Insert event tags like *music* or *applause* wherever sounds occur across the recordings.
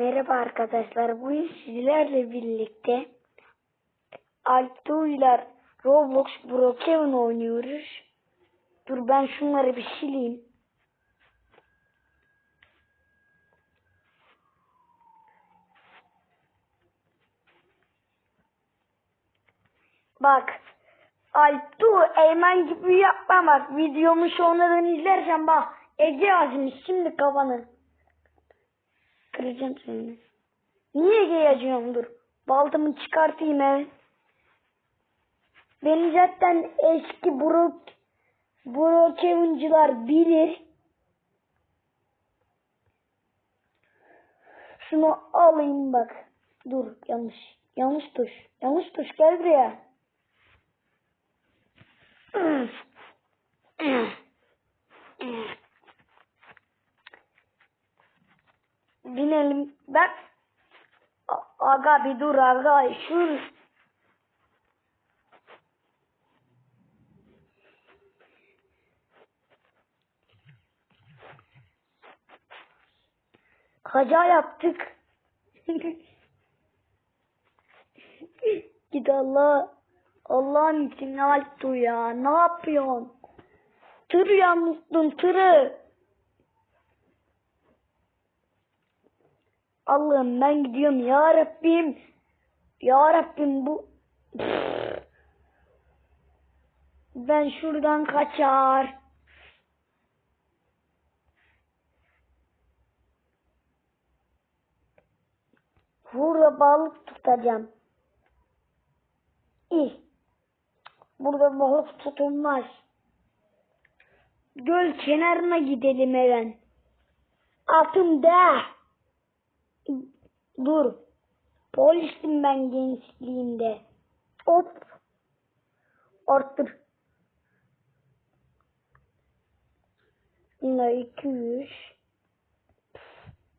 Merhaba arkadaşlar. Bugün sizlerle birlikte Altuğ'la Roblox Brookhaven oynuyoruz. Dur ben şunları bir sileyim. Bak. Altuğ Eymen gibi yapma bak. Videomu sonradan izlersen bak. Ege azmış şimdi kafanı. Kıracağım seni. Niye Ege yazıyorum dur. Baltamı çıkartayım evet. Beni zaten eski Brook Brookhaven'cılar bilir. Şunu alayım bak. Dur yanlış. Yanlış tuş. Yanlış tuş gel buraya. *clears throat* aga bir dur aga. Şu Kaza yaptık. *laughs* Git Allah. Allah'ın için Altu ya. Ne yapıyorsun? Tır yanmıştın tırı. Allah'ım ben gidiyorum ya Rabbim. Ya Rabbim bu ben şuradan kaçar. Burada balık tutacağım. İyi. Burada balık tutulmaz. Göl kenarına gidelim hemen. Altında. Dur. Polisim ben gençliğimde. Hop. Arttır. Yine 200.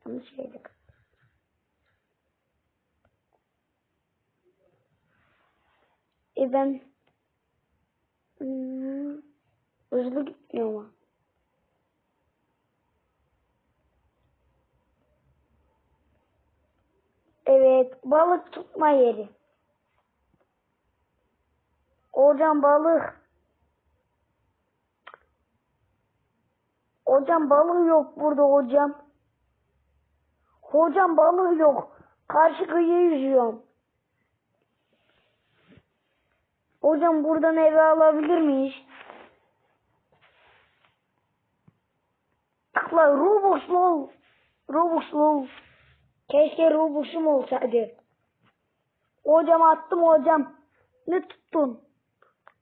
Yanlış şeydik. E ben hmm, hızlı gitmiyor ama. Evet, balık tutma yeri. Hocam balık. Hocam balık yok burada hocam. Hocam balık yok. Karşı kıyıya yüzüyorum. Hocam buradan eve alabilir miyiz? Tıkla Robux lol. Robux lol. Keşke Robux'um olsaydı. Hocam attım hocam. Ne tuttun?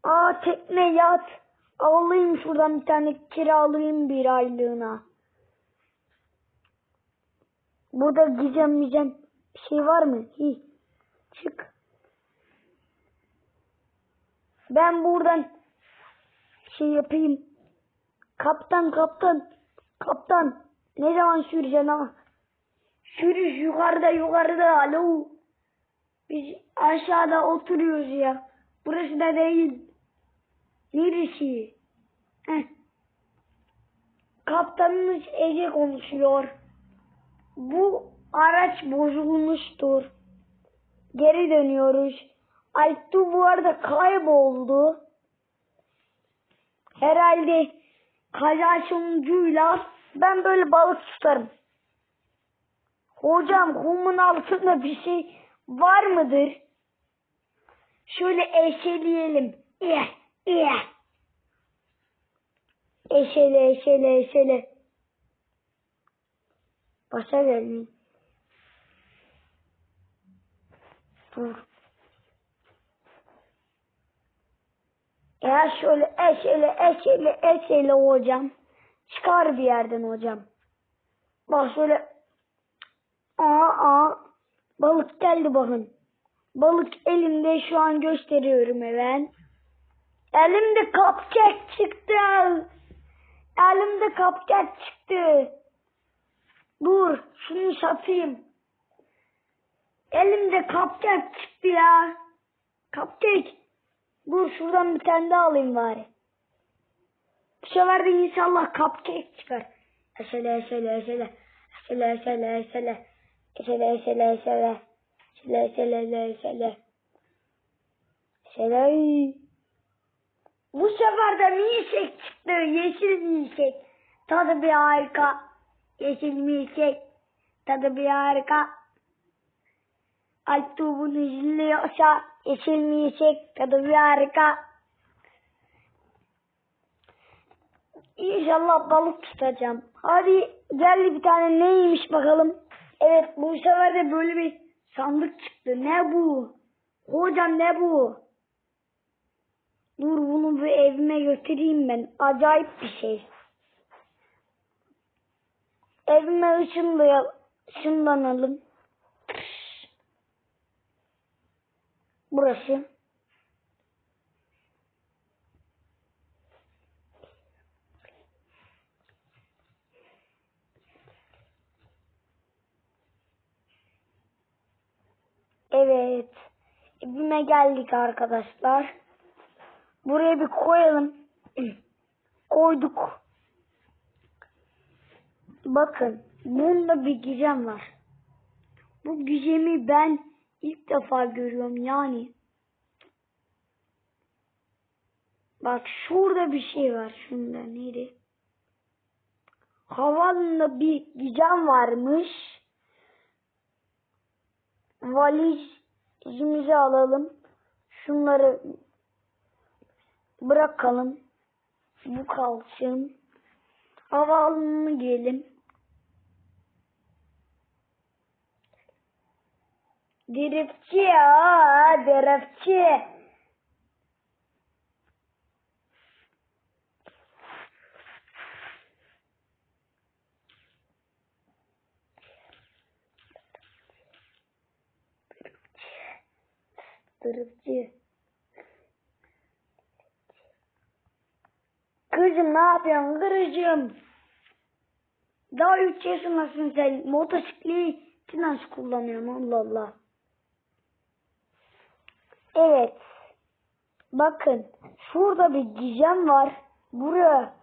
Aa tekne yat. Alayım şuradan bir tane kiralayayım bir aylığına. Burada gizem gizem bir şey var mı? Hi. Çık. Ben buradan şey yapayım. Kaptan kaptan. Kaptan. Ne zaman süreceksin ha? Sürüş yukarıda yukarıda alo. Biz aşağıda oturuyoruz ya. Burası da değil. Neresi? Heh. Kaptanımız Ege konuşuyor. Bu araç bozulmuştur. Geri dönüyoruz. Altu bu arada kayboldu. Herhalde kaza sonucuyla ben böyle balık tutarım. Hocam kumun altında bir şey var mıdır? Şöyle eşeleyelim. İyi, iyi. Eşele, eşele, eşele. Başa gelmeyin. Dur. Ya şöyle eşele, eşele, eşele hocam. Çıkar bir yerden hocam. Bak şöyle Aa, aa. Balık geldi bakın. Balık elimde şu an gösteriyorum hemen. Elimde kapkek çıktı. Elimde kapkek çıktı. Dur şunu satayım. Elimde kapkek çıktı ya. Kapkek. Dur şuradan bir tane daha alayım bari. Bu sefer de inşallah cupcake çıkar. Esele esele esele. Esele esele esele. Esele esele. Esele esele esele esele. Esele. Bu sefer de milkshake çıktı. Yeşil milkshake. Tadı bir harika. Yeşil milkshake. Tadı bir harika. Alp tuğbunu izliyorsa yeşil milkshake. Tadı bir harika. İnşallah balık tutacağım. Hadi gel bir tane neymiş bakalım. Evet bu sefer de böyle bir sandık çıktı. Ne bu? Hocam ne bu? Dur bunu bir evime götüreyim ben. Acayip bir şey. Evime ışınlayalım. Işınlanalım. Burası. Evet. Evime geldik arkadaşlar. Buraya bir koyalım. *clears throat* Koyduk. Bakın. Bunda bir gizem var. Bu gizemi ben ilk defa görüyorum yani. Bak şurada bir şey var. Şunda neydi? Havanla bir gizem varmış. Valizimizi alalım. Şunları bırakalım. Bu kalsın. Havaalanına girelim. Driftçi ya, driftçi. Driftçi. Kızım ne yapıyorsun kırıcım? Daha 3 yaşındasın sen. Motosikleti nasıl kullanıyorsun Allah Allah. Evet. Bakın. Şurada bir gizem var. Buraya.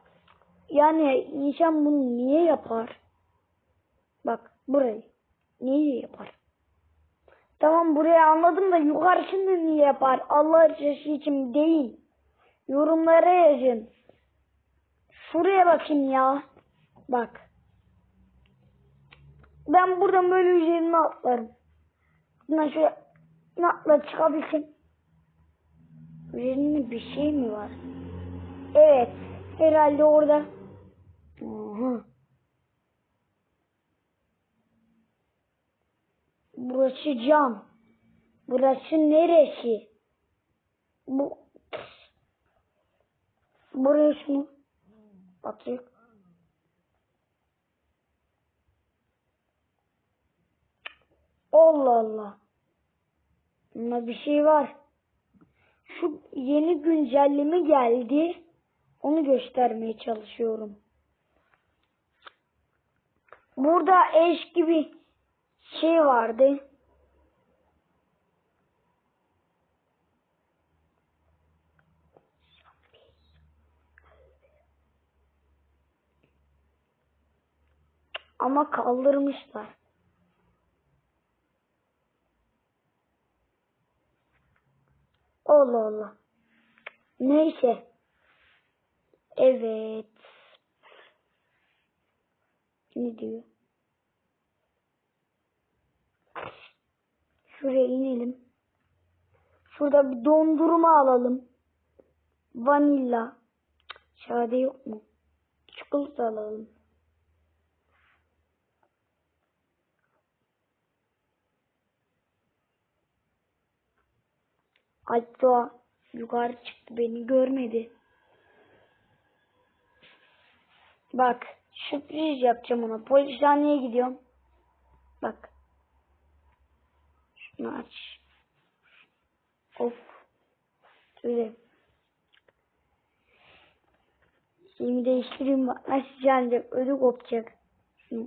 Yani insan bunu niye yapar? Bak burayı. Niye yapar? Tamam burayı anladım da yukarısını niye yapar? Allah rızası için değil. Yorumlara yazın. Şuraya bakayım ya. Bak. Ben buradan böyle üzerine atlarım. Bundan şöyle atla çıkabilsin. Üzerinde bir şey mi var? Evet. Herhalde orada. Burası cam. Burası neresi? Bu Burası mı? Bakayım. Allah Allah. Bunda bir şey var. Şu yeni güncelleme geldi. Onu göstermeye çalışıyorum. Burada eş gibi şey vardı. Ama kaldırmışlar. Allah Allah. Neyse. Evet. Ne diyor? Şuraya inelim. Şurada bir dondurma alalım. Vanilla. Şade yok mu? Çikolata alalım. Alpdoğa yukarı çıktı beni görmedi. Bak sürpriz yapacağım ona. Polishaneye gidiyorum. Bak. Şunu aç. Of. Şöyle. Şimdi değiştireyim bak. Nasıl yanacak? Ödü kopacak. Hı.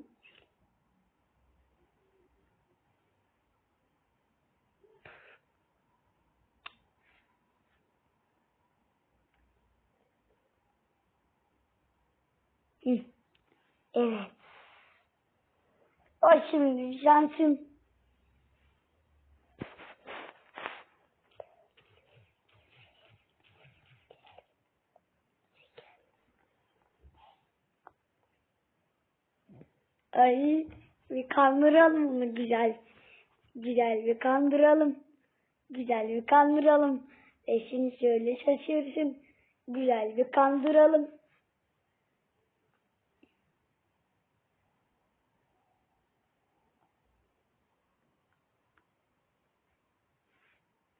Evet. O şimdi şansım. Ay bir kandıralım bunu güzel. Güzel bir kandıralım. Güzel bir kandıralım. Eşin şöyle şaşırsın. Güzel bir kandıralım.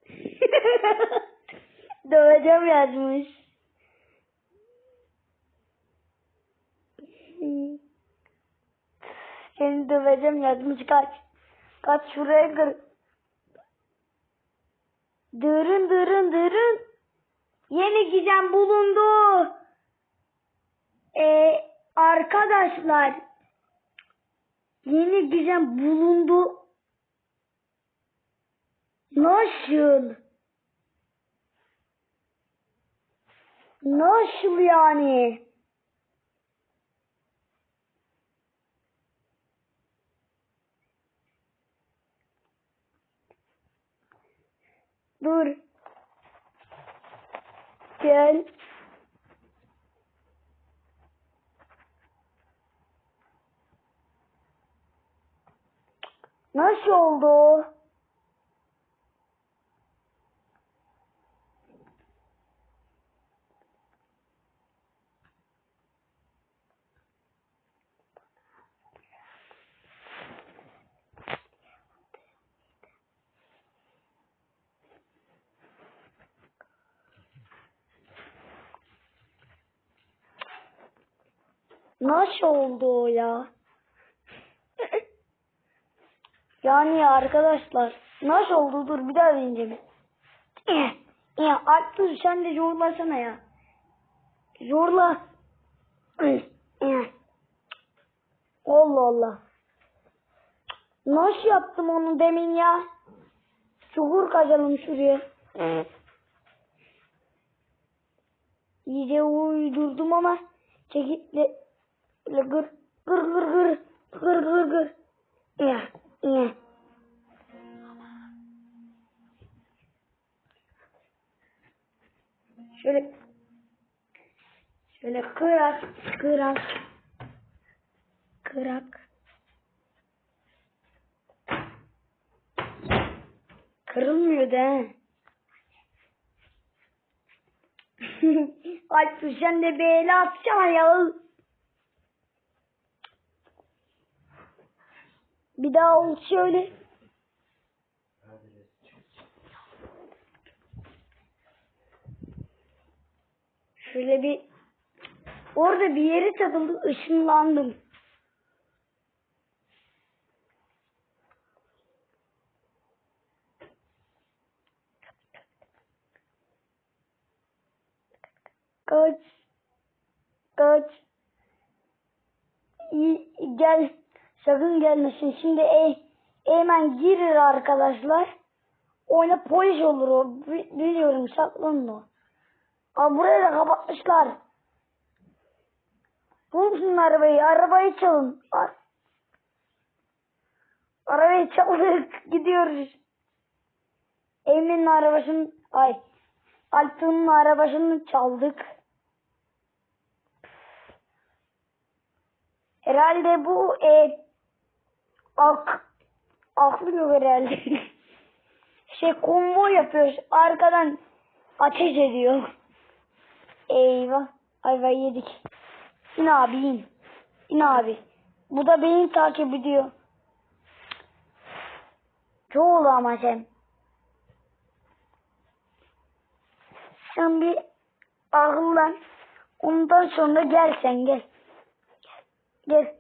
*laughs* Döveceğim yazmış. Seni döveceğim yazmış kaç. Kaç şuraya kır. Dırın dırın dırın. Yeni gizem bulundu. Ee, arkadaşlar. Yeni gizem bulundu. Nasıl? Nasıl yani? Dur. Gel. Nasıl oldu? Nasıl oldu o ya? yani arkadaşlar nasıl oldu dur bir daha deneyeceğim. Ya Artur sen de zorlasana ya. Zorla. Allah Allah. Nasıl yaptım onu demin ya? Çukur kazalım şuraya. İyice uydurdum ama çekitle böyle gır gır gır gır gır gır gır. Ya ya. Şöyle şöyle kırak kırak kırak. Kırılmıyor da. *laughs* Ay sen de el atsana ya. Bir daha ol şöyle. Şöyle bir orada bir yere takıldı ışınlandım. Kaç. Kaç. İyi, gel. Sakın gelmesin. Şimdi e, hemen girir arkadaşlar. Oyna polis olur o. Bi- Biliyorum saklanın o. Aa, burayı da kapatmışlar. Bulsun arabayı. Arabayı çalın. Ar arabayı çaldık. *laughs* Gidiyoruz. Emin'in arabasını ay Altun'un arabasını çaldık. Herhalde bu e, ak aklıyor herhalde. şey konvoy yapıyoruz. Arkadan ateş ediyor. Eyvah. Ayva yedik. İn abi in. İn abi. Bu da beni takip ediyor. Çoğulu ama sen. Sen bir ağırlan. Ondan sonra gel sen gel. Gel.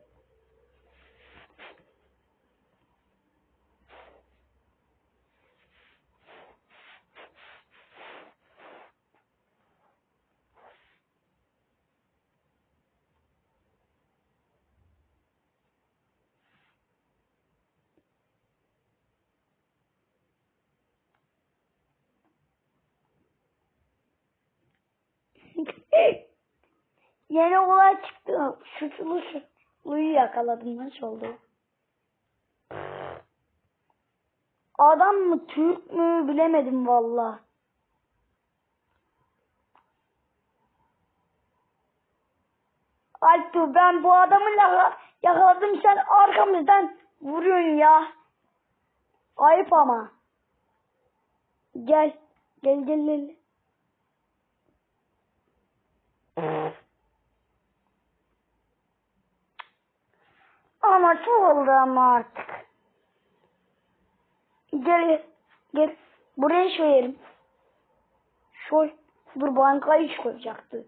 Yeni olay çıktı. Suçlu suçluyu yakaladım. Nasıl oldu? Adam mı Türk mü bilemedim valla. Altu ben bu adamı yaka- yakaladım sen arkamızdan vuruyorsun ya. Ayıp ama. Gel. Gel gel gel. *laughs* Ama çok oldu ama artık. Gel gel. Buraya şöyelim. Şöyle. Dur bankayı koyacaktı.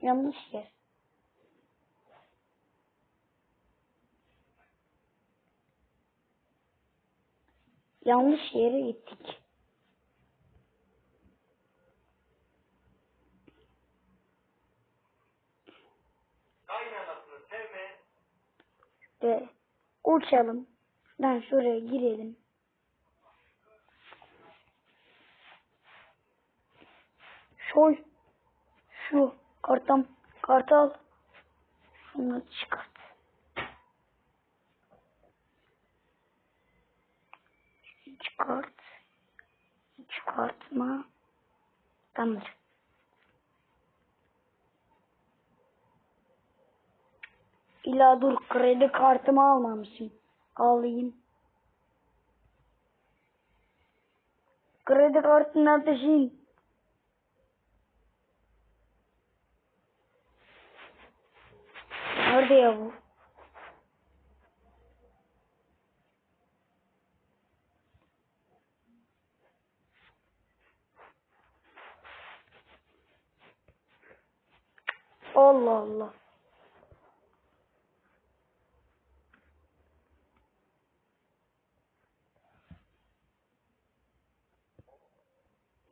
Yanlış yer. Yanlış yere gittik. Ve uçalım. Ben şuraya girelim. Şoy. Şu kartam kartal. Şunu çıkart. Çıkart. Çıkartma. Tamam. İla dur kredi kartımı almamışım. Alayım. Kredi kartını taşıyayım. Nerede ya bu? Allah Allah.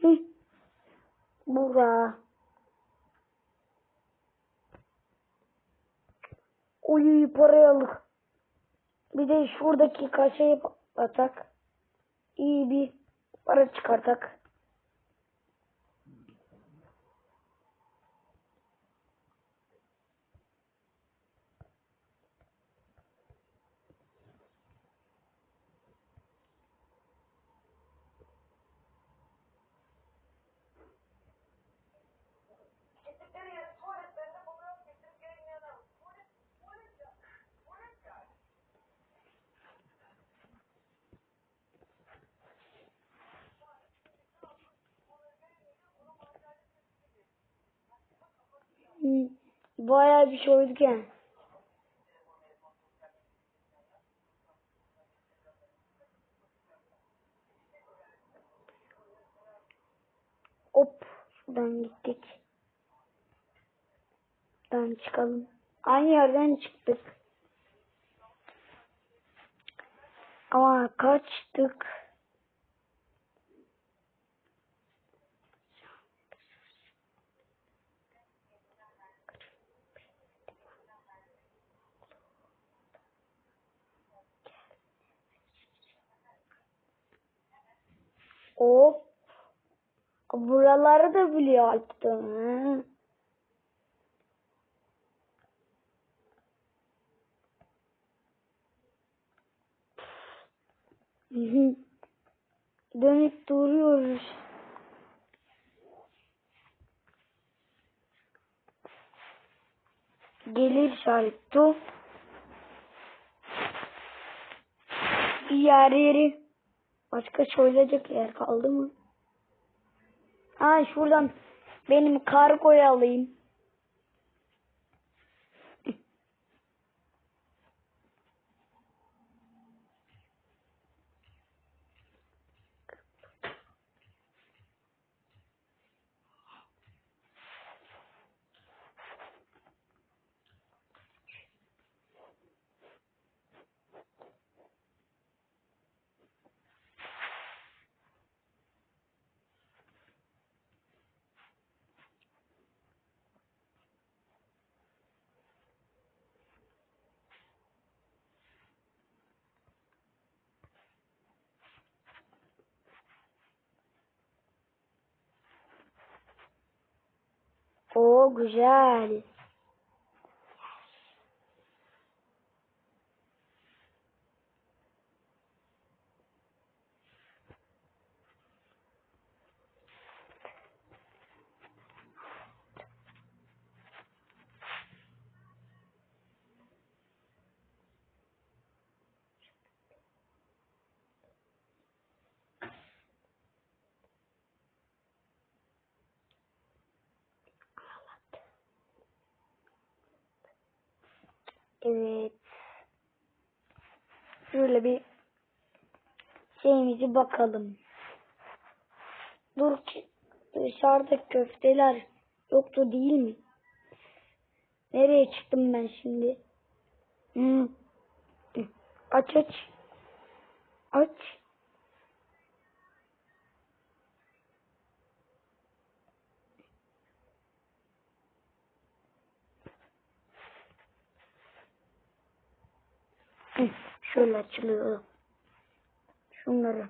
Hı. Bura. Uyu parayı aldık. Bir de şuradaki kaşeyi patlatak. İyi bir para çıkartak. Hı. Bayağı bir şey yani. Hop. Şuradan gittik. Buradan çıkalım. Aynı yerden çıktık. Ama kaçtık. O buraları da biliyor Alp'ten. ha. Hı hı. Dönüp duruyoruz. Gelir işareti. Yer yeri. Başka söyleyecek yer kaldı mı? Ha şuradan benim kargoyu alayım. O güzel. Evet. Şöyle bir şeyimizi bakalım. Dur dışarıda köfteler yoktu değil mi? Nereye çıktım ben şimdi? Hmm. Aç aç. Aç. Hı, Şöyle açılıyor. Şunları.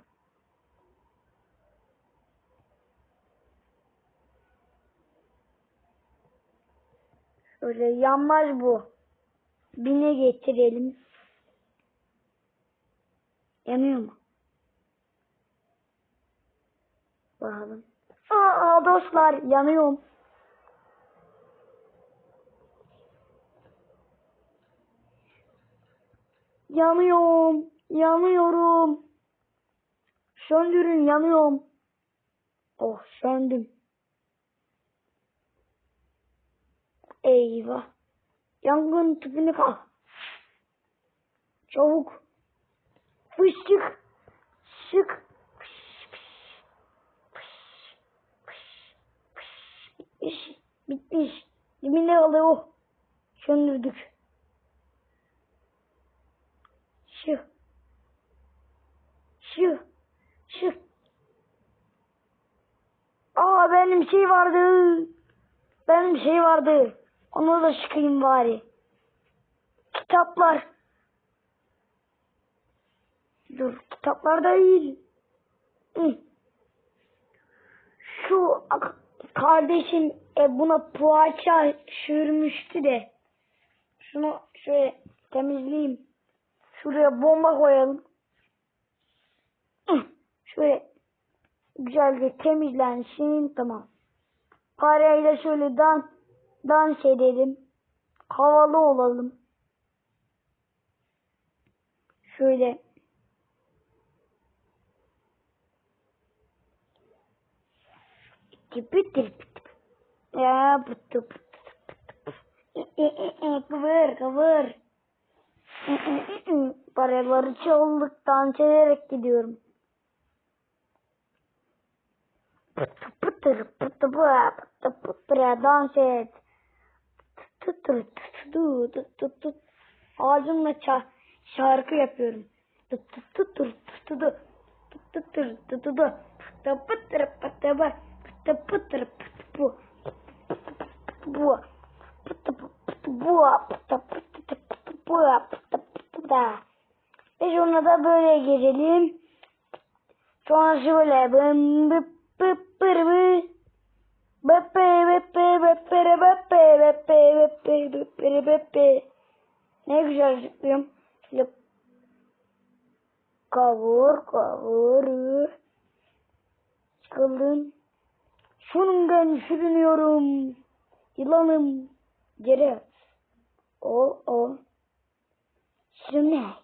Şöyle yanmaz bu. Bine getirelim. Yanıyor mu? Bakalım. Aa dostlar yanıyorum. Yanıyorum. Yanıyorum. Söndürün yanıyorum. Oh söndüm. Eyvah. Yangın tüpünü kal. Çabuk. Fışık. Şık. Bitmiş. Bitmiş. Kalıyor. Söndürdük. Şu. Şu. Şu. Aa benim şey vardı. Benim şey vardı. Onu da çıkayım bari. Kitaplar. Dur kitaplar değil. Şu kardeşim e, buna poğaça sürmüştü de. Şunu şöyle temizleyeyim. Şuraya bomba koyalım. Şöyle güzelce temizlensin. Tamam. Parayla şöyle dan, dans edelim. Havalı olalım. Şöyle tipi ya pıtı kıvır kıvır paraları çaldık dans ederek gidiyorum pıtır pıtı pıtı pıtır dans et. Tutur tutu tut tut ağzımla şarkı yapıyorum. Tutur tutur tutu tutur tutu pıtı pıtır pıtı pıtı pıtır pıtı bu bu pıtı pıtı bu pıtı pıtı pıtı bu pıtı pıtı da. Ve sonra da böyle girelim. Sonrası böyle bım bıp bıp ne güzel zıplıyorum. Şöyle kavur kavur. Çıkıldın. Şunundan sürünüyorum. Yılanım. Geri. O o. Sürünek.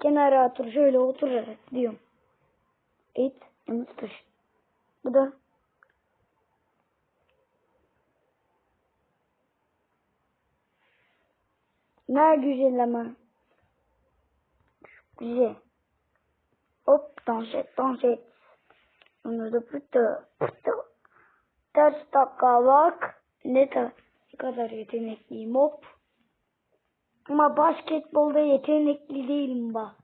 Kenara otur şöyle oturarak diyorum. It and push. Bu da ne güzel ama. Güzel. Hop dans et dans et. Onu da pıtı pıtı. Ters takla bak. Ne, ta kadar yetenekliyim hop. Ama basketbolda yetenekli değilim bak.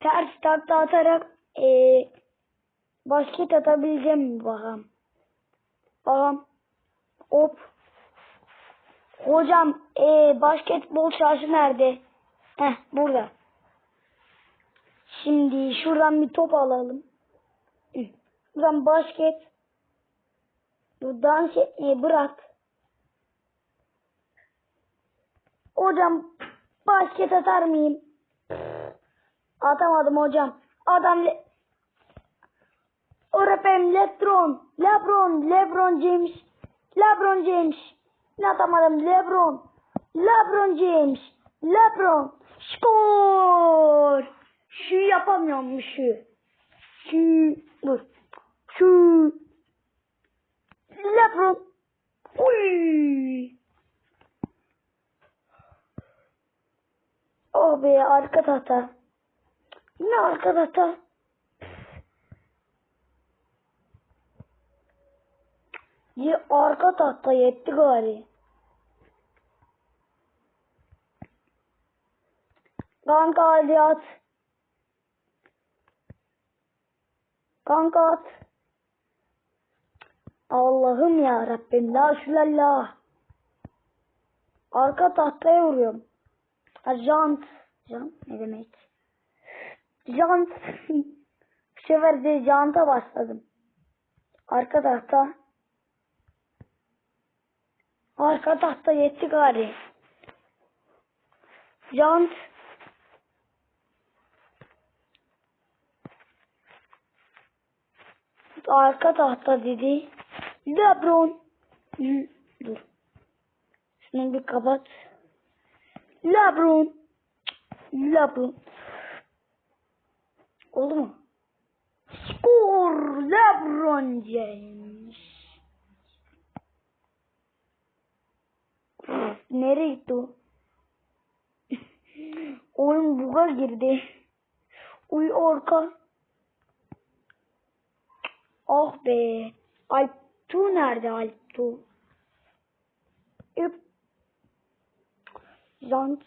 Ters takla atarak ee, basket atabileceğim mi bakalım. Bakalım. Hop. Hocam ee, basketbol sahası nerede? Heh burada. Şimdi şuradan bir top alalım. Buradan basket. Bu dans etmeyi bırak. Hocam basket atar mıyım? Atamadım hocam. Adam Öğretmenim Lebron. Lebron. Lebron James. Lebron James. Ne atamadım? Lebron. Lebron James. Lebron. Skor. Şu yapamıyorum şu. Şu. Dur. Şu. Lebron. Uy. Oh be arka tahta. Yine arka tahta. Ye arka tahta yetti gari. Kanka hadi at. Kanka at. Allah'ım ya Rabbim la şulallah. Arka tahtaya vuruyorum. Ha jant. Jant ne demek? Jant. *laughs* Bu sefer de janta başladım. Arka tahta. Arka tahta yetti gari. Jant. Arka tahta dedi. Lebron. Dur. Şunu bir kapat. Lebron. Lebron. Oldu mu? Skor Lebron James. Nereye gitti o? Oyun buga girdi. Uy orka. Oh be. Alptu nerede Alptu? Üp. Jant.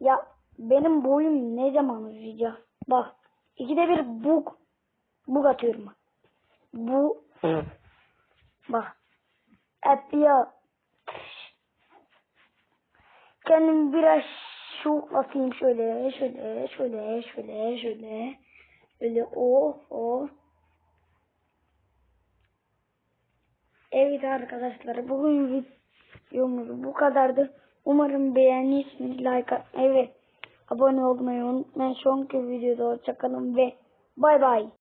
Ya benim boyum ne zaman uzayacak? Bak. ikide bir bug. Bug atıyorum. Bu. Bak. Hep ya. Kendimi biraz şoklatayım şöyle, şöyle, şöyle, şöyle, şöyle. Böyle oh, oh. Evet arkadaşlar bugün videomuz bu kadardı. Umarım beğenirsiniz. Like ve abone olmayı unutmayın. Sonraki videoda hoşçakalın ve bay bay.